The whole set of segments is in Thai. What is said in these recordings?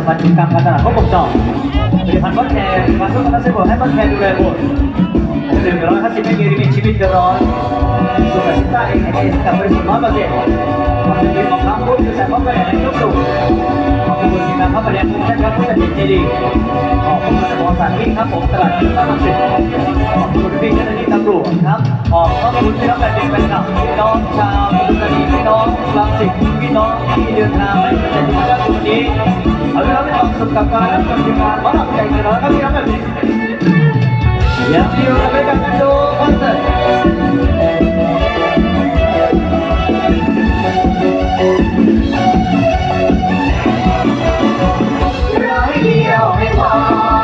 สมาชิกการการตลาดครบวงจรผลิตภัณฑ์บอสแคร์มาทุกคนทั้งสิ้นให้บอสแคร์ดูแลบุตรดื่มร้อยห้าสิบไม่มีลิมิตชีวิตเกินร้อยสุขภาพเองให้กับบริสุทธิ์ร้อยเปอร์เซ็นต์ความสุขของทั้งผู้ที่ใส่พร้อมกันในทุกสุขขอบคุณทีมงานพระประเด็นทุกท่านครับผู้ตัดสินใจดีขอบคุณบริษัทวิ่งครับผมตลาดที่สร้างสิทธิ์ขอบคุณพี่เจ้าหน้าที่ตำรวจครับขอบคุณพี่น้องแผ่นดินแฟนคลับพี่น้องชาวปทุมธานีพี่น้องรังสิตพี่น้องที่เดินทางมาจากจังหวัดวันนี้ เราละครับความสุขกับการรับชมงานมาหลับใจกันแครับพี่น้องแบบนี้อยากที่เราไปกันดูคอนเสิร์ตร้อยเดียวไม่พอ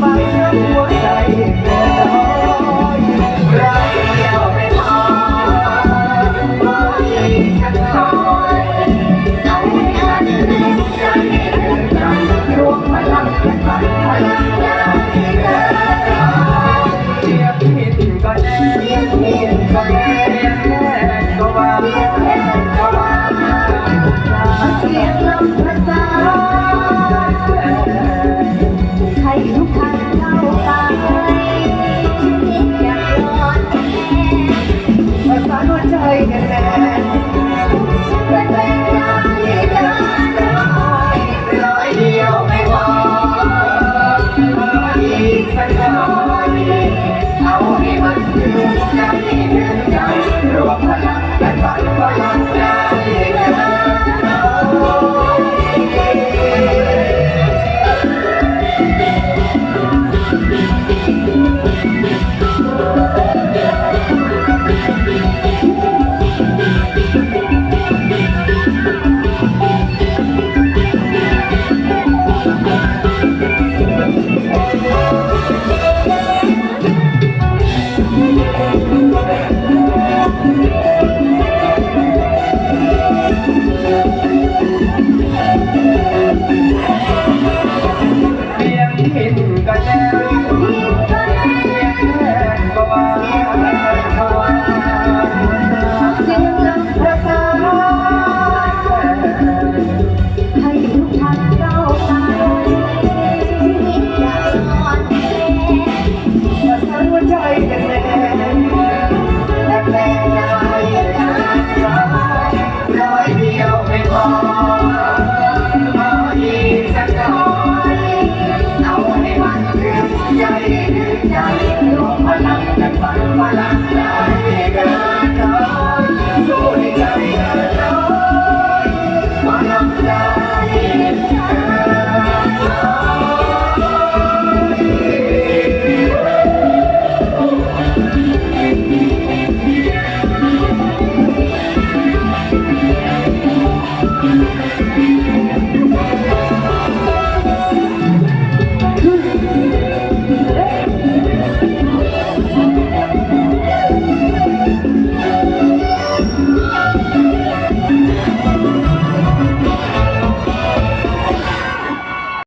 ไป